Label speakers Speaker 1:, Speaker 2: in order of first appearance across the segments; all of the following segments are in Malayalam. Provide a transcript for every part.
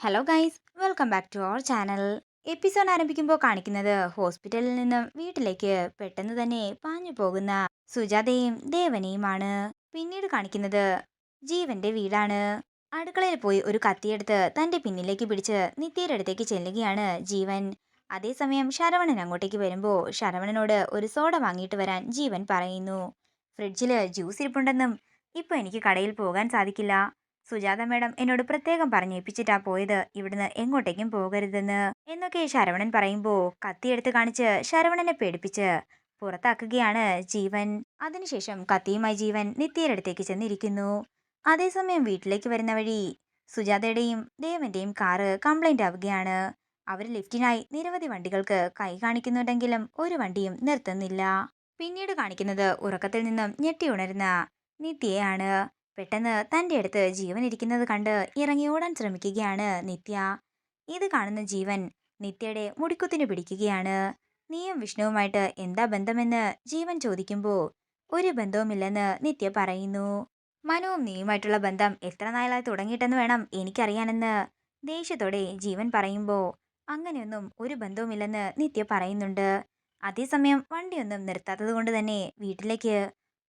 Speaker 1: Hello guys welcome back to our channel episode ആരംഭിക്കുമ്പോൾ കാണിക്കുന്നത് ഹോസ്പിറ്റലിൽ നിന്നും വീട്ടിലേക്ക് പെട്ടെന്ന് തന്നെ പാഞ്ഞു പോകുന്ന സുജാതയും ദേവനെയുമാണ്. പിന്നീട് കാണിക്കുന്നത് ജീവന്റെ വീടാണ്. അടുക്കളയിൽ പോയി ഒരു കത്തിയെടുത്ത് തന്റെ പിന്നിലേക്ക് പിടിച്ച് നിത്യയുടെ അടുത്തേക്ക് ചെല്ലുകയാണ് ജീവൻ. അതേസമയം ശരവണൻ അങ്ങോട്ടേക്ക് വരുമ്പോൾ ശരവണനോട് ഒരു സോഡ വാങ്ങിയിട്ട് വരാൻ ജീവൻ പറയുന്നു. ഫ്രിഡ്ജിൽ ജ്യൂസ് ഇരിപ്പുണ്ടെന്നും ഇപ്പോൾ എനിക്ക് കടയിൽ പോകാൻ സാധിക്കില്ല. സുജാത മേഡം എന്നോട് പ്രത്യേകം പറഞ്ഞേൽപ്പിച്ചിട്ടാ പോയത്. ഇവിടുന്ന് എങ്ങോട്ടേക്കും പോകരുതെന്ന്. എന്നൊക്കെ ശരവണൻ പറയുമ്പോൾ കത്തിയെടുത്ത് കാണിച്ച് ശരവണനെ പേടിപ്പിച്ച് പുറത്താക്കുകയാണ് ജീവൻ. അതിനുശേഷം കത്തിയുമായി ജീവൻ നിത്യയുടെ ചെന്നിരിക്കുന്നു. അതേസമയം വീട്ടിലേക്ക് വരുന്ന വഴി സുജാതയുടെയും ദേവന്റെയും കാറ് കംപ്ലൈന്റ് ആവുകയാണ്. അവർ ലിഫ്റ്റിനായി നിരവധി വണ്ടികൾക്ക് കൈ കാണിക്കുന്നുണ്ടെങ്കിലും ഒരു വണ്ടിയും നിർത്തുന്നില്ല. പിന്നീട് കാണിക്കുന്നത് ഉറക്കത്തിൽ നിന്നും ഞെട്ടി ഉണരുന്ന നിത്യയാണ്. പെട്ടെന്ന് തന്റെ അടുത്ത് ജീവൻ ഇരിക്കുന്നത് കണ്ട് ഇറങ്ങി ഓടാൻ ശ്രമിക്കുകയാണ് നിത്യ. ഇത് കാണുന്ന ജീവൻ നിത്യയുടെ മുടിക്കുത്തിന് പിടിക്കുകയാണ്. നീയും വിഷ്ണുവുമായിട്ട് എന്താ ബന്ധമെന്ന് ജീവൻ ചോദിക്കുമ്പോൾ ഒരു ബന്ധവുമില്ലെന്ന് നിത്യ പറയുന്നു. മനുവും നീയുമായിട്ടുള്ള ബന്ധം എത്ര നാളായി തുടങ്ങിയിട്ടെന്ന് വേണം എനിക്കറിയാനെന്ന് ദേഷ്യത്തോടെ ജീവൻ പറയുമ്പോൾ അങ്ങനെയൊന്നും ഒരു ബന്ധവുമില്ലെന്ന് നിത്യ പറയുന്നുണ്ട്. അതേസമയം വണ്ടിയൊന്നും നിർത്താത്തത് കൊണ്ട് തന്നെ വീട്ടിലേക്ക്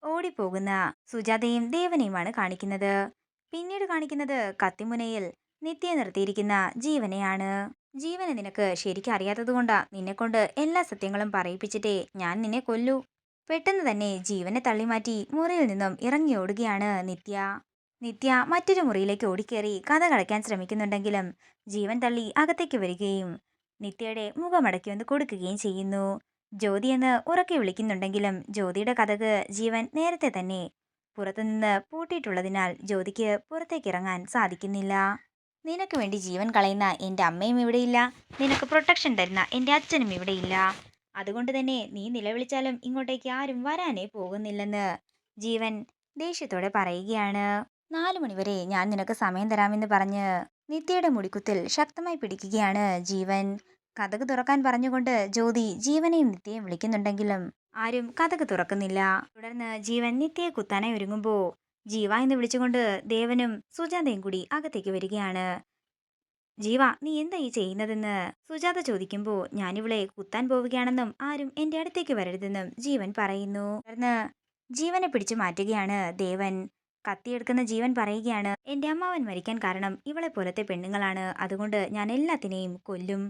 Speaker 1: ഓടിപ്പോകുന്ന സുജാതയും ദേവനെയുമാണ് കാണിക്കുന്നത്. പിന്നീട് കാണിക്കുന്നത് കത്തിമുനയിൽ നിത്യ നിർത്തിയിരിക്കുന്ന ജീവനെയാണ്. ജീവനെ നിനക്ക് ശരിക്കും അറിയാത്തത് കൊണ്ടാ നിന്നെക്കൊണ്ട് എല്ലാ സത്യങ്ങളും പറയിപ്പിച്ചിട്ടേ ഞാൻ നിന്നെ കൊല്ലു. പെട്ടെന്ന് തന്നെ ജീവനെ തള്ളിമാറ്റി മുറിയിൽ നിന്നും ഇറങ്ങി ഓടുകയാണ് നിത്യ. നിത്യ മറ്റൊരു മുറിയിലേക്ക് ഓടിക്കേറി കഥ കളയ്ക്കാൻ ശ്രമിക്കുന്നുണ്ടെങ്കിലും ജീവൻ തള്ളി അകത്തേക്ക് വരികയും നിത്യയുടെ മുഖമടക്കി ഒന്ന് കൊടുക്കുകയും ചെയ്യുന്നു. ജ്യോതി എന്ന് ഉറക്കെ വിളിക്കുന്നുണ്ടെങ്കിലും ജ്യോതിയുടെ കഥക് ജീവൻ നേരത്തെ തന്നെ പുറത്തുനിന്ന് പൂട്ടിയിട്ടുള്ളതിനാൽ ജ്യോതിക്ക് പുറത്തേക്കിറങ്ങാൻ സാധിക്കുന്നില്ല. നിനക്ക് വേണ്ടി ജീവൻ കളയുന്ന എന്റെ അമ്മയും ഇവിടെയില്ല. നിനക്ക് പ്രൊട്ടക്ഷൻ തരുന്ന എന്റെ അച്ഛനും ഇവിടെയില്ല. അതുകൊണ്ട് തന്നെ നീ നിലവിളിച്ചാലും ഇങ്ങോട്ടേക്ക് ആരും വരാനേ പോകുന്നില്ലെന്ന് ജീവൻ ദേഷ്യത്തോടെ പറയുകയാണ്. നാലു മണിവരെ ഞാൻ നിനക്ക് സമയം തരാമെന്ന് പറഞ്ഞ് നിത്യയുടെ മുടിക്കുത്തിൽ ശക്തമായി പിടിക്കുകയാണ് ജീവൻ. കഥക് തുറക്കാൻ പറഞ്ഞുകൊണ്ട് ജ്യോതി ജീവനെയും നിത്യയും വിളിക്കുന്നുണ്ടെങ്കിലും ആരും കഥക് തുറക്കുന്നില്ല. തുടർന്ന് ജീവൻ നിത്യയെ കുത്താനായി ഒരുങ്ങുമ്പോൾ ജീവ എന്ന് വിളിച്ചുകൊണ്ട് ദേവനും സുജാതയും കൂടി അകത്തേക്ക് വരികയാണ്. ജീവ നീ എന്താ ഈ ചെയ്യുന്നതെന്ന്? സുജാത ചോദിക്കുമ്പോൾ ഞാനിവളെ കുത്താൻ പോവുകയാണെന്നും ആരും എന്റെ അടുത്തേക്ക് വരരുതെന്നും ജീവൻ പറയുന്നു. തുടർന്ന് ജീവനെ പിടിച്ചു മാറ്റുകയാണ് ദേവൻ. കത്തിയെടുക്കുന്ന ജീവൻ പറയുകയാണ് എന്റെ അമ്മാവൻ മരിക്കാൻ കാരണം ഇവളെ പോലത്തെ പെണ്ണുങ്ങളാണ്. അതുകൊണ്ട് ഞാൻ എല്ലാത്തിനെയും കൊല്ലും.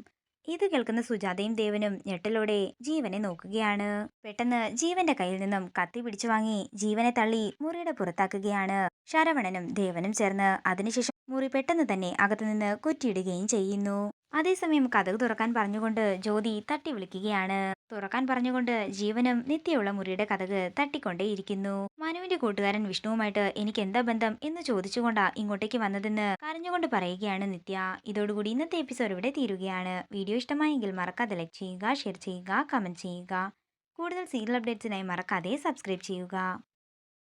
Speaker 1: ഇത് കേൾക്കുന്ന സുജാതയും ദേവനും ഞെട്ടലോടെ ജീവനെ നോക്കുകയാണ്. പെട്ടെന്ന് ജീവന്റെ കയ്യിൽ നിന്നും കത്തി പിടിച്ചു വാങ്ങി ജീവനെ തള്ളി മുറിയുടെ പുറത്താക്കുകയാണ് ശരവണനും ദേവനും ചേർന്ന്. അതിനുശേഷം മുറി പെട്ടെന്ന് തന്നെ അകത്തുനിന്ന് കുറ്റിയിടുകയും ചെയ്യുന്നു. അതേസമയം കഥക് തുറക്കാൻ പറഞ്ഞുകൊണ്ട് ജ്യോതി തട്ടി വിളിക്കുകയാണ്. തുറക്കാൻ പറഞ്ഞുകൊണ്ട് ജീവനും നിത്യയുള്ള മുറിയുടെ കഥക് തട്ടിക്കൊണ്ടേയിരിക്കുന്നു. മനുവിന്റെ കൂട്ടുകാരൻ വിഷ്ണുവുമായിട്ട് എനിക്ക് എന്താ ബന്ധം എന്ന് ചോദിച്ചുകൊണ്ടാ ഇങ്ങോട്ടേക്ക് വന്നതെന്ന് കരഞ്ഞുകൊണ്ട് പറയുകയാണ് നിത്യ. ഇതോടുകൂടി ഇന്നത്തെ എപ്പിസോഡ് ഇവിടെ തീരുകയാണ്. വീഡിയോ ഇഷ്ടമായെങ്കിൽ മറക്കാതെ ലൈക്ക് ചെയ്യുക ഷെയർ ചെയ്യുക കമന്റ് ചെയ്യുക. കൂടുതൽ സീരിയൽ അപ്ഡേറ്റ്സിനായി മറക്കാതെ സബ്സ്ക്രൈബ് ചെയ്യുക.